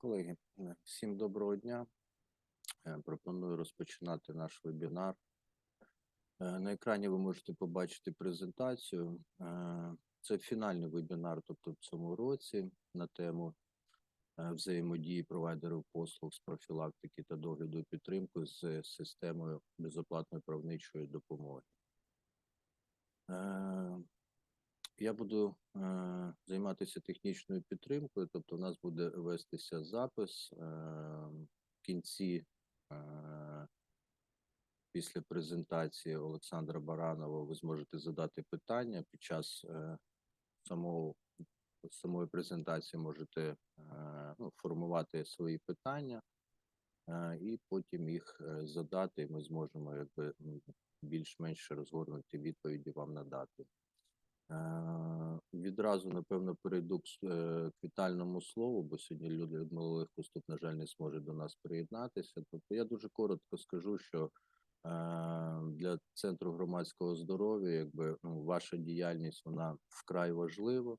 Колеги, е, всім доброго дня. Е, Пропоную розпочинати наш вебінар. Е, На екрані ви можете побачити презентацію. Це фінальний вебінар, тобто в цьому році, на тему взаємодії провайдерів послуг з профілактики та догляду підтримки з системою безоплатної правничої допомоги. Я буду е, займатися технічною підтримкою, тобто у нас буде вестися запис. Е, в кінці е, після презентації Олександра Баранова ви зможете задати питання під час е, самого самої презентації можете е, ну, формувати свої питання е, і потім їх е, задати, ми зможемо якби більш-менш розгорнуті відповіді вам надати. Е, Відразу, напевно, перейду к е, вітальному слову, бо сьогодні люди Людмила Легкоступ, на жаль, не зможе до нас приєднатися. Тобто я дуже коротко скажу, що е, для центру громадського здоров'я, якби ну, ваша діяльність вона вкрай важлива.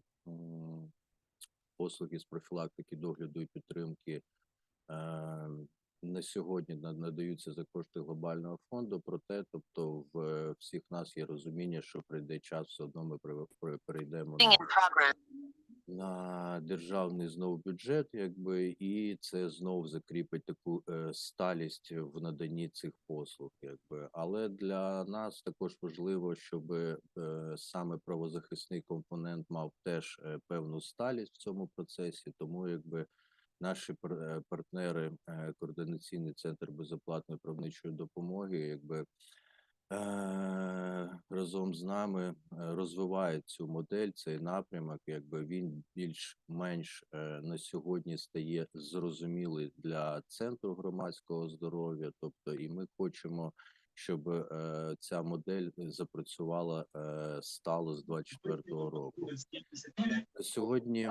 Послуги з профілактики, догляду і підтримки на сьогодні на- надаються за кошти глобального фонду. Проте, тобто, в всіх нас є розуміння, що прийде час, все одно ми перейдемо на, на державний знову бюджет, якби і це знов закріпить таку е, сталість в наданні цих послуг, якби. Але для нас також важливо, щоб е, саме правозахисний компонент мав теж е, певну сталість в цьому процесі, тому якби. Наші е, партнери, е, координаційний центр безоплатної правничої допомоги, якби е, разом з нами розвивають цю модель, цей напрямок, якби він більш-менш на сьогодні стає зрозумілий для центру громадського здоров'я. Тобто, і ми хочемо, щоб ця модель запрацювала стало з 24-го року. Сьогодні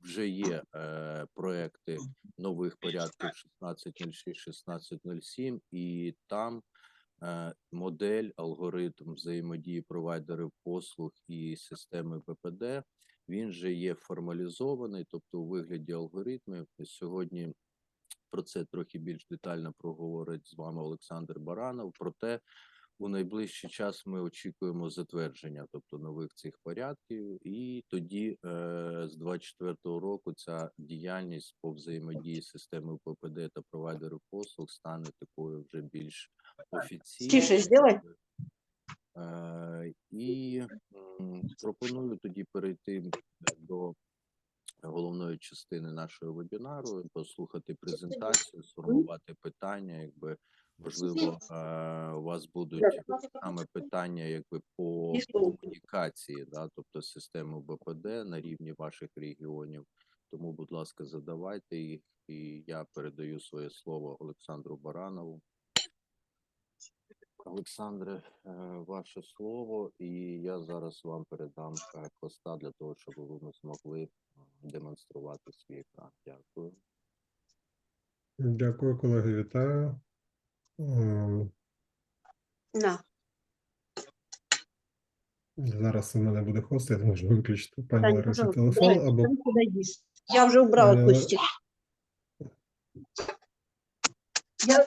вже є е, проекти нових порядків 1606, 1607, і там е, модель, алгоритм взаємодії провайдерів послуг і системи ППД. Він же є формалізований, тобто у вигляді алгоритмів. Сьогодні про це трохи більш детально проговорить з вами Олександр Баранов. Проте у найближчий час ми очікуємо затвердження, тобто нових цих порядків, і тоді е, з 24-го року ця діяльність по взаємодії з системою ППД та провайдерів послуг стане такою вже більш офіційною. Е, і пропоную тоді перейти до головної частини нашого вебінару, послухати презентацію, сформувати питання, якби можливо, е, у вас будуть саме питання, якби по комунікації, да, тобто системи БПД на рівні ваших регіонів. Тому, будь ласка, задавайте їх, і я передаю своє слово Олександру Баранову. Олександре, е, ваше слово, і я зараз вам передам е, коста для того, щоб ви змогли демонструвати свій екран. Дякую. Дякую, колеги, вітаю. На. Зараз у мене буде хост, я зможу виключити пані Ларисі пожалуйста, телефон давай, або. Я уже убрала Э, Костик. Я...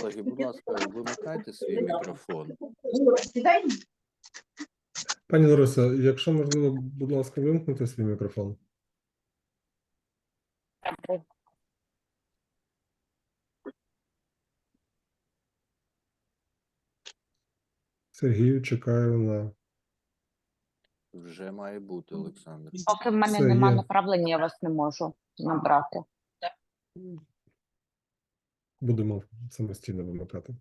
Колеги, будь ласка, вимикайте свій мікрофон. Пані Лариса, якщо можливо, будь ласка, вимкнути свій мікрофон. Сергію, чекаю на Вже має бути, Олександр. Поки в мене Все, нема є. направлення, я вас не можу набрати. будемо самостійно вимикати.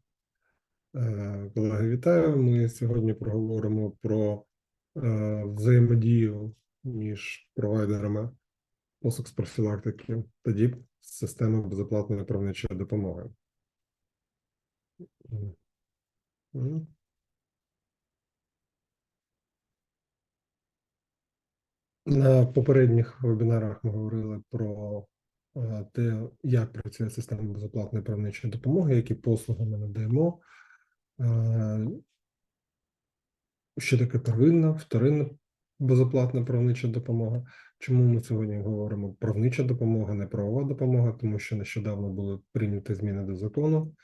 Е, Колеги, вітаю. Ми сьогодні проговоримо про е, взаємодію між провайдерами послуг з профілактики та ДІП з системи безоплатної правничої допомоги. М. М. На попередніх вебінарах ми говорили про е, те, як працює система безоплатної правничої допомоги, які послуги ми надаємо, е, що таке первинна, вторинна безоплатна правнича допомога. Чому ми сьогодні говоримо правнича допомога, не правова допомога, тому що нещодавно були прийняті зміни до закону.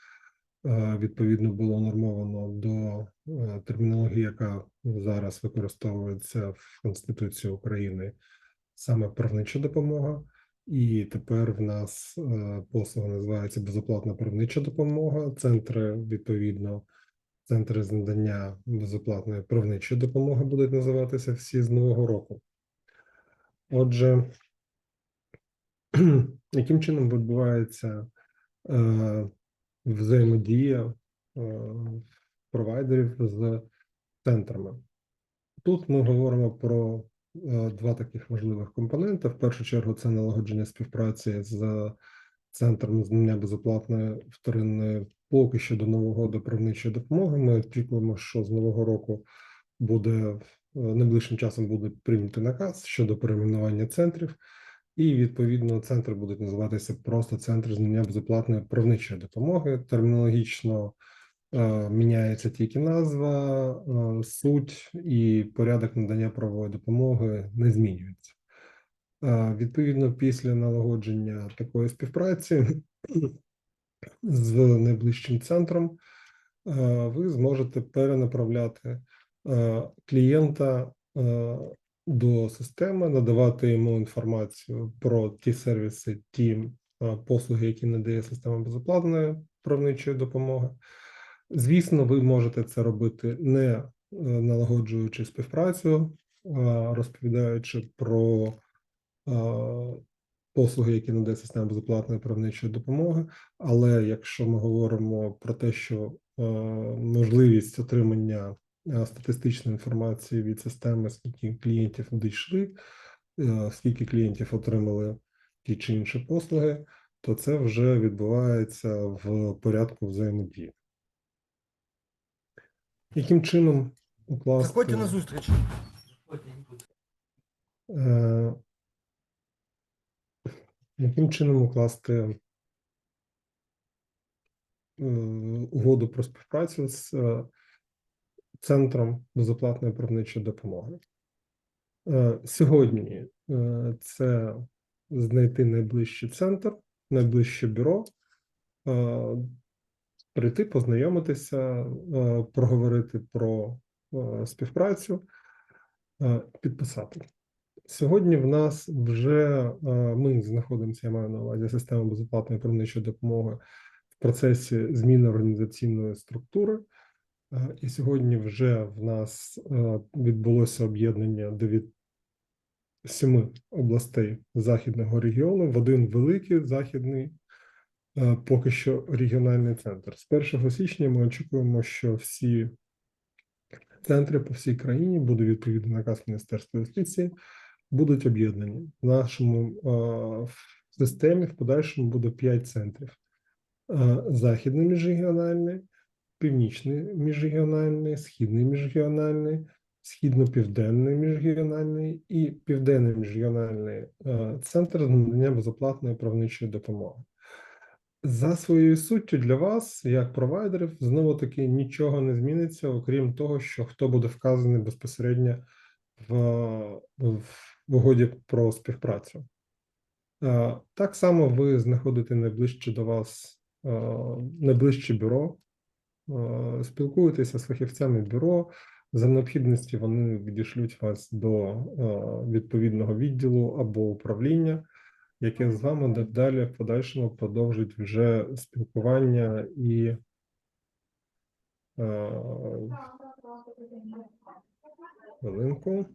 Е, Відповідно, було нормовано до е, термінології, яка зараз використовується в Конституції України, саме правнича допомога. І тепер в нас е, послуга називається безоплатна правнича допомога. Центри відповідно, центри з надання безоплатної правничої допомоги будуть називатися всі з нового року. Отже, яким чином відбувається взаємодія е, провайдерів з центрами? Тут ми говоримо про е, два таких важливих компоненти. В першу чергу, це налагодження співпраці з центром знання безоплатної вторинної поки що до нового року правничої допомоги. Ми очікуємо, що з нового року буде е, найближчим часом буде прийнятий наказ щодо перейменування центрів, і відповідно центри будуть називатися просто центр знання безоплатної правничої допомоги. Термінологічно е, міняється тільки назва, е, суть і порядок надання правової допомоги не змінюється. Е, Відповідно, після налагодження такої співпраці з найближчим центром е, ви зможете перенаправляти е, клієнта е, до системи, надавати йому інформацію про ті сервіси, ті послуги, які надає система безоплатної правничої допомоги. Звісно, ви можете це робити не е, налагоджуючи співпрацю, розповідаючи про послуги, які надає система безоплатної правничої допомоги. Але якщо ми говоримо про те, що е, можливість отримання статистичної інформації від системи, скільки клієнтів надійшли, е, скільки клієнтів отримали ті чи інші послуги, то це вже відбувається в порядку взаємодії. Яким чином укласти Заходьте на зустріч. Е, Яким чином укласти е, угоду про співпрацю з е, Центром безоплатної правничої допомоги? Е, Сьогодні е, це знайти найближчий центр, найближче бюро, е, прийти, познайомитися, проговорити про співпрацю, підписати. Сьогодні в нас вже ми знаходимося, я маю на увазі система безоплатної правничої допомоги в процесі зміни організаційної структури. Е, І сьогодні вже в нас е, відбулося об'єднання дев'ять семи областей західного регіону в один великий західний, е, поки що регіональний центр. З 1 січня ми очікуємо, що всі центри по всій країні буде відповідний наказ Міністерства юстиції будуть об'єднані. В нашому в системі в подальшому буде 5 центрів: західний міжрегіональний, північний міжрегіональний, східний міжрегіональний, східно-південний міжрегіональний і південний міжрегіональний е, центр надання безоплатної правничої допомоги. За своєю суттю для вас, як провайдерів, знову таки нічого не зміниться, окрім того, що хто буде вказаний безпосередньо в, в, в угоді про співпрацю. Е, Так само ви знаходите найближче до вас е, найближче бюро, е, спілкуєтеся з фахівцями бюро. За необхідності вони відійшлють вас до е, відповідного відділу або управління, яке з вами далі в подальшому продовжить вже спілкування і е, хвилинку.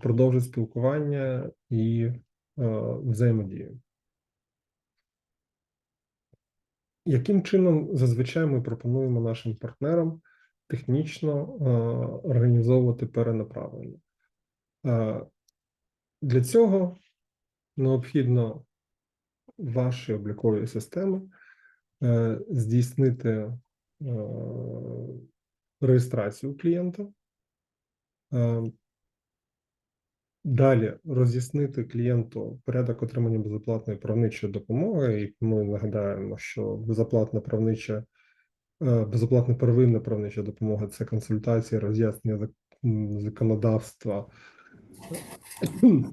Продовжить спілкування і взаємодію. Яким чином зазвичай ми пропонуємо нашим партнерам технічно е, організовувати перенаправлення? Е, Для цього необхідно ваші облікові системи е, здійснити е, реєстрацію клієнта. Е, Далі роз'яснити клієнту порядок отримання безоплатної правничої допомоги. І ми нагадаємо, що безоплатна правнича, е, безоплатна первинна правнича допомога це консультація, роз'яснення законодавства,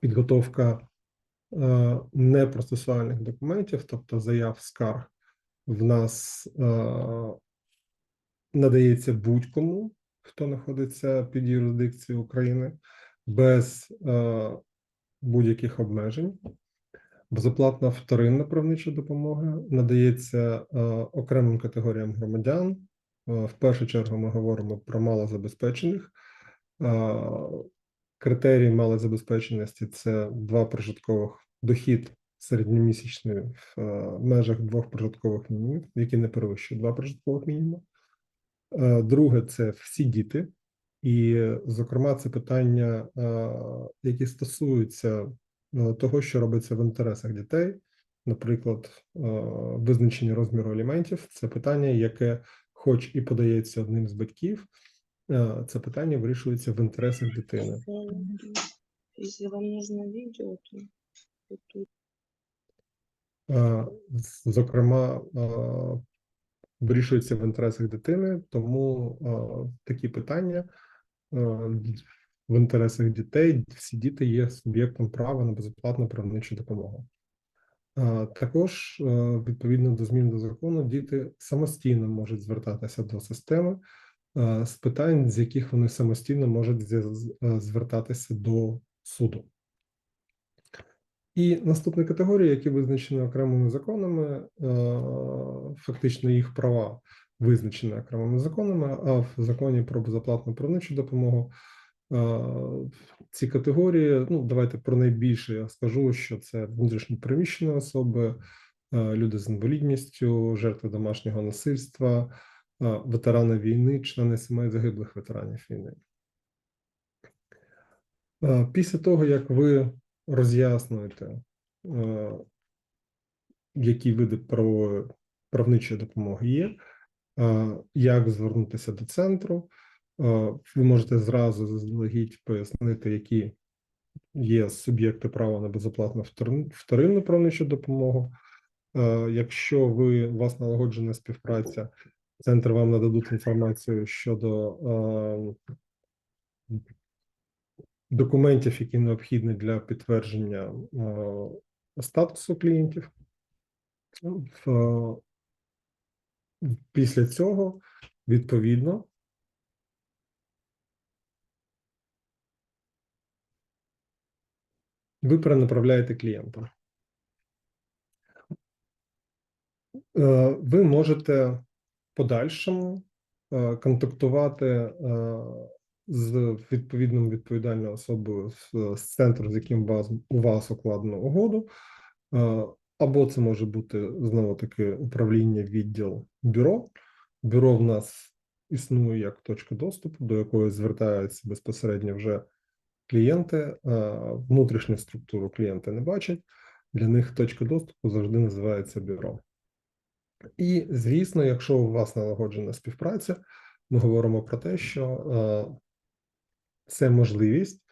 підготовка е, непроцесуальних документів, тобто заяв скарг, в нас е, надається будь-кому, хто знаходиться під юрисдикцією України, без е, будь-яких обмежень. Безоплатна вторинна правнича допомога надається е, окремим категоріям громадян. Е, В першу чергу ми говоримо про малозабезпечених. Е, Критерії малозабезпеченості це два прожиткових дохід середньомісячний в е, межах двох прожиткових мінімумів, які не перевищують два прожиткових мінімуми. Е, Друге це всі діти, і, зокрема, це питання, е, які стосуються е, того, що робиться в інтересах дітей, наприклад, е, визначення розміру аліментів. Це питання, яке, хоч і подається одним з батьків, це питання вирішується в інтересах дитини. Если вам нужно видео, то тут. Зокрема, вирішується в інтересах дитини, тому такі питання в інтересах дітей, всі діти є суб'єктом права на безоплатну правничу допомогу. Е, Також, е, відповідно до змін до закону, діти самостійно можуть звертатися до системи е, з питань, з яких вони самостійно можуть е, звертатися до суду. І наступна категорія, які визначені окремими законами, е, фактично їх права визначені окремими законами, а в законі про безоплатну правничу допомогу ці категорії, ну давайте про найбільше я скажу, що це внутрішньо переміщені особи, люди з інвалідністю, жертви домашнього насильства, ветерани війни, члени сімей загиблих ветеранів війни. Після того, як ви роз'яснюєте, які види правової правничої допомоги є, як звернутися до центру, е, ви можете зразу заздалегідь пояснити, які є суб'єкти права на безоплатну вторин- вторинну правничу допомогу. Е, Якщо ви у вас налагоджена співпраця, центр вам нададуть інформацію щодо е, документів, які необхідні для підтвердження е, статусу клієнтів. Після цього, відповідно, ви перенаправляєте клієнта. Е, Ви можете подальшому е, контактувати е, з відповідним відповідальною особою з, центру, з яким вас, у вас укладено угоду, або це може бути знову таки управління, відділ, бюро. Бюро в нас існує як точка доступу, до якої звертаються безпосередньо вже клієнти. Внутрішню структуру клієнти не бачать. Для них точка доступу завжди називається бюро. І, звісно, якщо у вас налагоджена співпраця, ми говоримо про те, що це можливість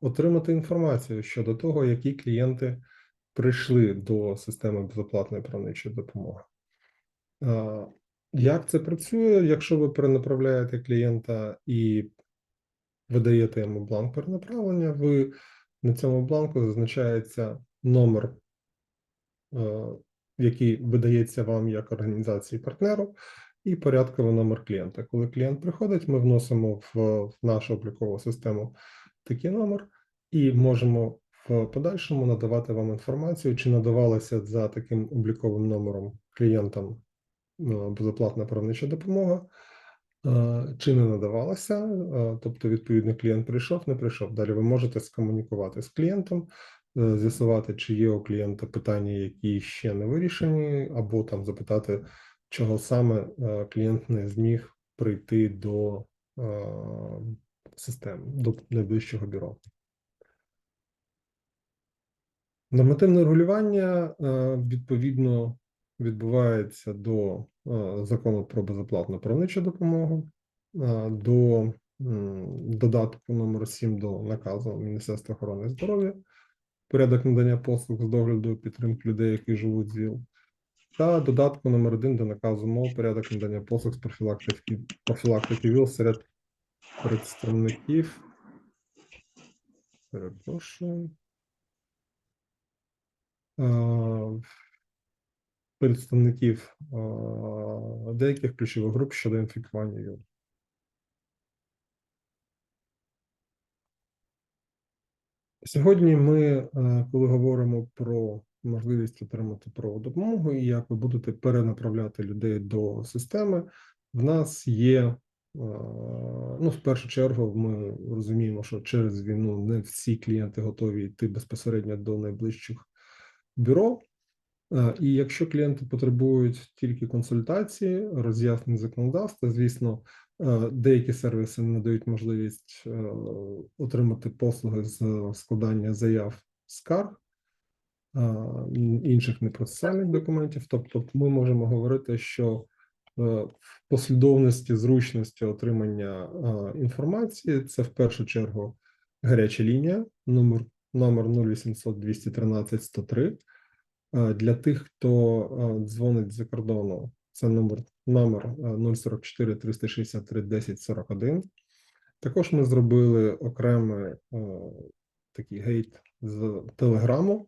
отримати інформацію щодо того, які клієнти прийшли до системи безоплатної правничої допомоги. Як це працює? Якщо ви перенаправляєте клієнта і видаєте йому бланк перенаправлення, ви на цьому бланку зазначається номер, який видається вам як організації партнеру, і порядковий номер клієнта. Коли клієнт приходить, ми вносимо в нашу облікову систему такий номер і можемо подальшому надавати вам інформацію, чи надавалася за таким обліковим номером клієнтам е, безоплатна правнича допомога, е, чи не надавалася. Е, Тобто, відповідно, клієнт прийшов, не прийшов. Далі ви можете скомунікувати з клієнтом, з'ясувати, чи є у клієнта питання, які ще не вирішені, або там запитати, чого саме клієнт не зміг прийти до системи, до найближчого бюро. Нормативне регулювання е, відповідно відбувається до е, закону про безоплатну правничу допомогу, е, до додатку номер 7 до наказу Міністерства охорони здоров'я, порядок надання послуг з догляду підтримки людей, які живуть з ВІЛ, та додатку номер 1 до наказу МОВ порядок надання послуг з профілактики, профілактики ВІЛ серед представників Перепрошую. Е, Представників е, деяких ключових груп щодо інфікування вірусом. Сьогодні ми, е, коли говоримо про можливість отримати правову допомогу і як ви будете перенаправляти людей до системи, в нас є, ну, в першу чергу, ми розуміємо, що через війну не всі клієнти готові йти безпосередньо до найближчих бюро. Е, І якщо клієнти потребують тільки консультації, роз'яснень законодавства, звісно, е, деякі сервіси надають можливість е, отримати послуги з складання заяв скарг, інших непроцесуальних документів. Тобто, ми можемо говорити, що в послідовності зручності отримання інформації це в першу чергу гаряча лінія, номер номер 0800 213 103. Е, Для тих, хто дзвонить з-за кордону, це номер номер е, 044 363 10 41. Також ми зробили окремий е, такий гейт з Телеграму.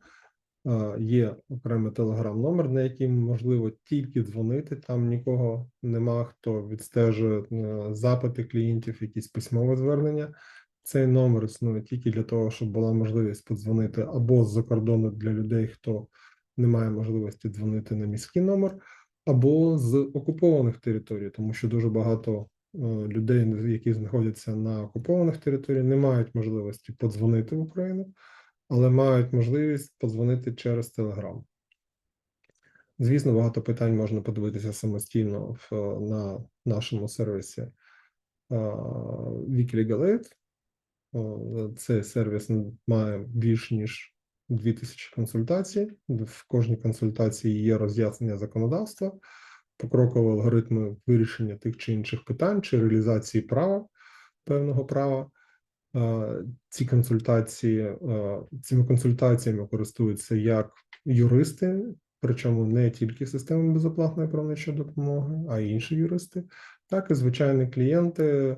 Е, Є окремий телеграм-номер, на який можливо тільки дзвонити. Там нікого нема, хто відстежує е, запити клієнтів, якісь письмове звернення. Цей номер існує тільки для того, щоб була можливість подзвонити або з-за кордону для людей, хто не має можливості дзвонити на міський номер, або з окупованих територій, тому що дуже багато е, людей, які знаходяться на окупованих територіях, не мають можливості подзвонити в Україну, але мають можливість подзвонити через Телеграм. Звісно, багато питань можна подивитися самостійно на нашому сервісі е, WikiLegal Aid. Е, Цей сервіс має більш ніж 2000 консультацій. В кожній консультації є роз'яснення законодавства, покрокові алгоритми вирішення тих чи інших питань чи реалізації права певного права. Е, Ці консультації е, цими консультаціями користуються як юристи, причому не тільки системи безоплатної правничої допомоги, а й інші юристи, так і звичайні клієнти, е,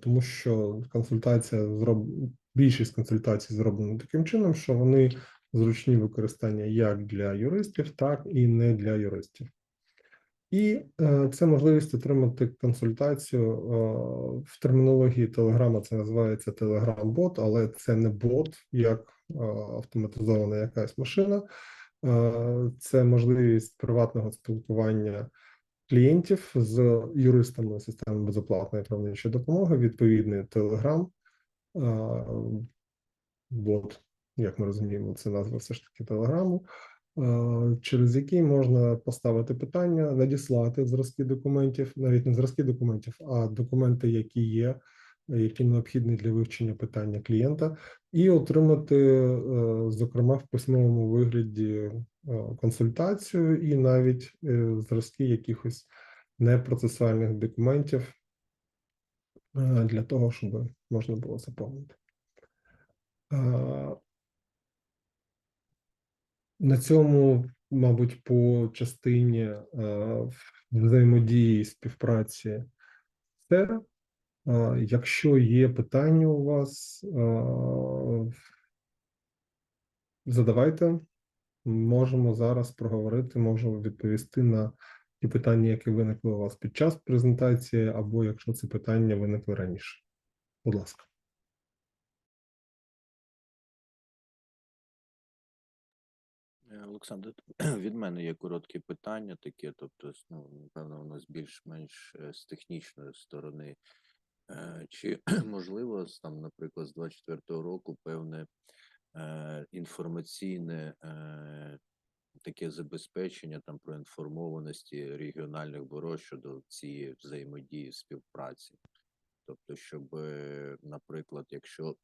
тому що консультація зроб... більшість консультацій зроблена таким чином, що вони зручні використання як для юристів, так і не для юристів. І е, це можливість отримати консультацію е, в термінології Телеграма. Це називається Telegram-бот, але це не бот, як е, автоматизована якась машина. Е, це можливість приватного спілкування клієнтів з юристами системи безоплатної правничої допомоги. Відповідний. Е, бот, як ми розуміємо, це назва все ж таки Телеграму через який можна поставити питання, надіслати зразки документів, навіть не зразки документів, а документи, які є, які необхідні для вивчення питання клієнта, і отримати, е, зокрема, в письмовому вигляді е, консультацію і навіть е, зразки якихось непроцесуальних документів для того, щоб можна було заповнити. На цьому, мабуть, по частині взаємодії і співпраці все. Якщо є питання у вас, задавайте. Можемо зараз проговорити, можу відповісти на ті питання, які виникли у вас під час презентації, або якщо ці питання виникли раніше. Будь ласка. Е, Олександр, від мене є короткі питання таке, тобто, ну, напевно, у нас більш-менш е, з технічної сторони. Е, Чи можливо, там, наприклад, з 24-го року певне е, інформаційне е, таке забезпечення там про інформованості регіональних бюро щодо цієї взаємодії співпраці? Тобто, щоб, наприклад, якщо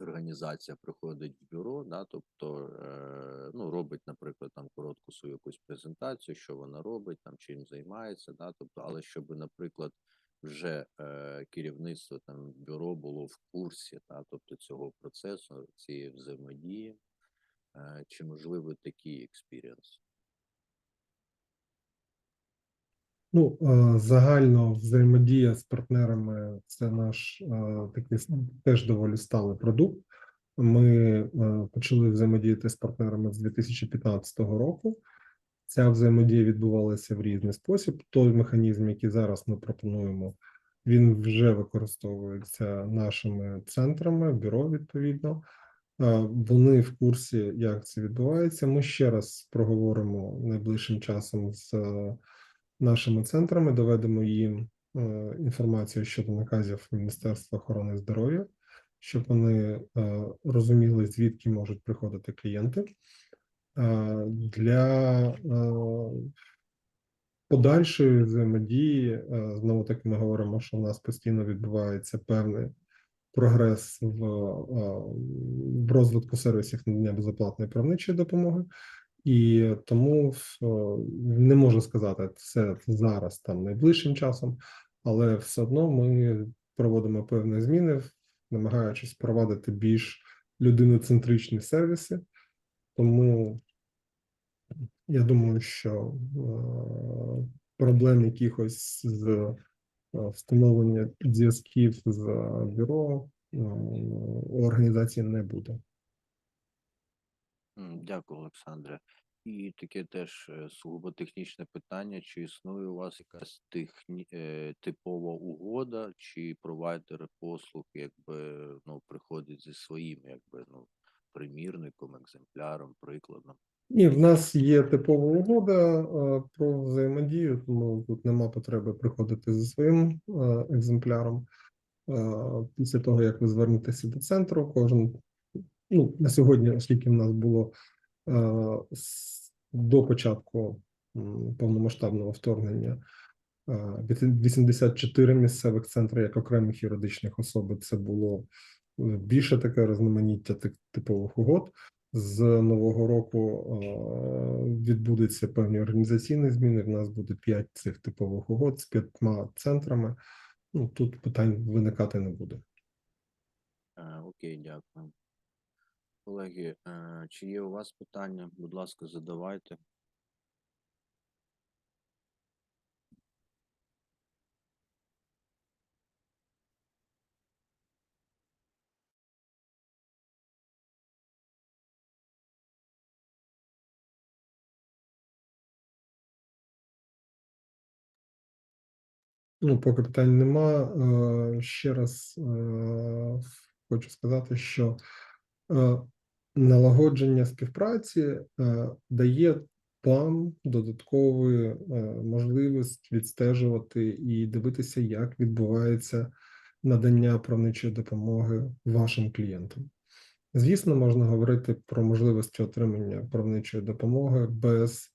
організація приходить в бюро, да, тобто е, ну, робить, наприклад, там коротку свою якусь презентацію, що вона робить, там чим займається, да, тобто, але щоб, наприклад, вже е, керівництво там бюро було в курсі, да, тобто цього процесу, цієї взаємодії, е, чи можливо такий експірієнс? Ну, е, загально взаємодія з партнерами це наш е, такий теж доволі сталий продукт. Ми е, почали взаємодіяти з партнерами з 2015 року. Ця взаємодія відбувалася в різний спосіб. Той механізм, який зараз ми пропонуємо, він вже використовується нашими центрами, бюро відповідно. Вони в курсі, як це відбувається. Ми ще раз проговоримо найближчим часом з е, нашими центрами, доведемо їм е, інформацію щодо наказів Міністерства охорони здоров'я, щоб вони е, розуміли, звідки можуть приходити клієнти. Для подальшої взаємодії, знову таки ми говоримо, що в нас постійно відбувається певний прогрес в, в розвитку сервісів надання безоплатної правничої допомоги. І тому не можу сказати це зараз, там найближчим часом, але все одно ми проводимо певні зміни, намагаючись впровадити більш людиноцентричні сервіси. Тому я думаю, що е, проблем якихось з е, встановлення зв'язків з бюро е, у організації не буде. Дякую, Олександре. І таке теж сугубо технічне питання: чи існує у вас якась техні... типова угода, чи провайдер послуг якби ну приходить зі своїм, якби ну примірником, екземпляром, прикладом? Ні, в нас є типова угода е, про взаємодію, тому тут нема потреби приходити зі своїм е, екземпляром. Е, Після того, як ви звернетеся до центру, кожен ну на сьогодні, оскільки в нас було до початку повномасштабного вторгнення е, від- 84 місцевих центри як окремих юридичних особ, це було більше таке різноманіття тип- типових угод. З нового року е, відбудуться певні організаційні зміни. В нас буде п'ять цих типових угод з п'ятьма центрами. Ну тут питань виникати не буде. Е, Окей, дякую. Колеги, е, чи є у вас питання? Будь ласка, задавайте. Ну, поки питань нема. е, Ще раз е, хочу сказати, що е, налагодження співпраці дає вам додаткову можливість відстежувати і дивитися, як відбувається надання правничої допомоги вашим клієнтам. Звісно, можна говорити про можливості отримання правничої допомоги без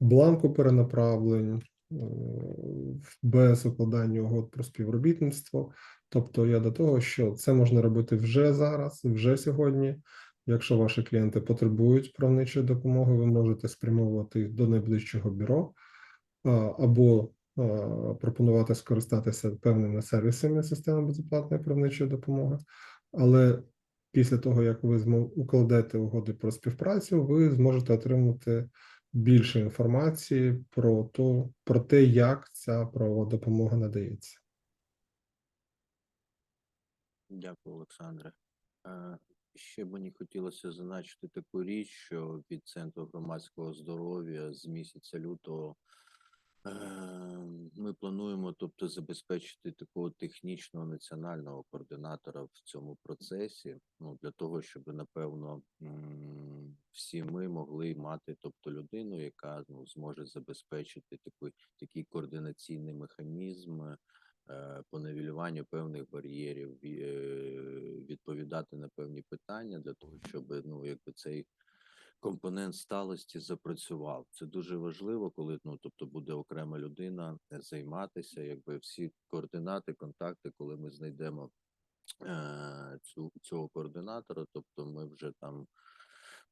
бланку перенаправлень, без укладання угод про співробітництво. Тобто я до того, що це можна робити вже зараз, вже сьогодні. Якщо ваші клієнти потребують правничої допомоги, ви можете спрямовувати їх до найближчого бюро або пропонувати скористатися певними сервісами системи безоплатної правничої допомоги. Але після того, як ви укладете угоди про співпрацю, ви зможете отримати більше інформації про то, про те, як ця правова допомога надається. Дякую, Олександре. Ще мені хотілося зазначити таку річ, що від Центру громадського здоров'я з місяця лютого ми плануємо, тобто, забезпечити такого технічного національного координатора в цьому процесі. Ну для того, щоб напевно всі ми могли мати, тобто, людину, яка ну зможе забезпечити такий такий координаційний механізм е, по нивелюванню певних бар'єрів, е, відповідати на певні питання для того, щоб ну якби цей компонент сталості запрацював. Це дуже важливо, коли ну тобто буде окрема людина е, займатися, якби всі координати, контакти, коли ми знайдемо е, цю цього координатора, тобто ми вже там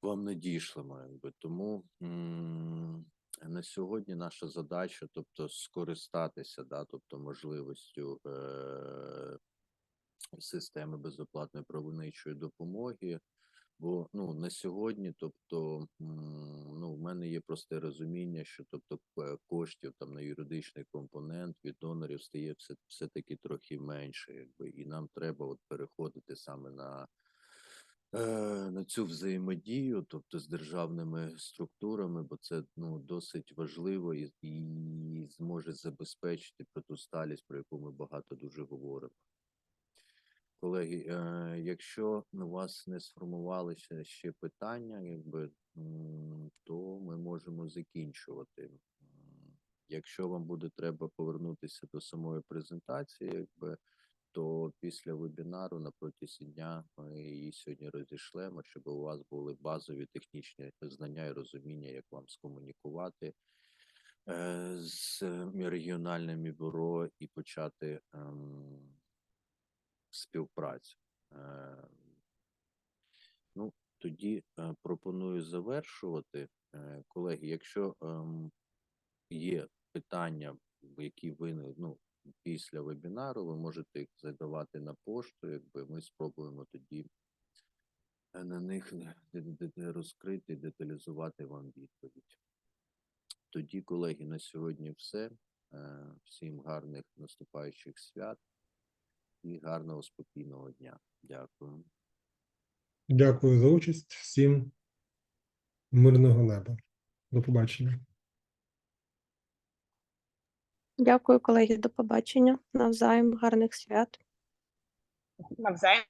вам надішлемо, якби тому. м, на сьогодні наша задача, тобто скористатися, да, тобто можливістю е- системи безоплатної правничої допомоги Бо ну на сьогодні, тобто, ну в мене є просте розуміння, що тобто коштів там на юридичний компонент від донорів стає все, все таки трохи менше, якби і нам треба от переходити саме на, е, на цю взаємодію, тобто з державними структурами, бо це ну досить важливо і, і зможе забезпечити про ту сталість, про яку ми багато дуже говоримо. Колеги, е, якщо у вас не сформувалися ще питання, якби то ми можемо закінчувати. Якщо вам буде треба повернутися до самої презентації, якби то після вебінару на протязі дня ми її сьогодні розійшлемо, щоб у вас були базові технічні знання і розуміння, як вам скомунікувати е, з регіональними бюро і почати. Співпрацю. Е, Ну, тоді е, пропоную завершувати. Е, Колеги, якщо ем, є питання, які виникли ну, після вебінару, ви можете їх задавати на пошту, якби ми спробуємо тоді на них розкрити, деталізувати вам відповідь. Тоді, колеги, на сьогодні все. Всім гарних наступаючих свят і гарного спокійного дня. Дякую. Дякую за участь. Всім мирного неба. До побачення. Дякую, колеги. До побачення. Навзаєм. Гарних свят. Навзаєм.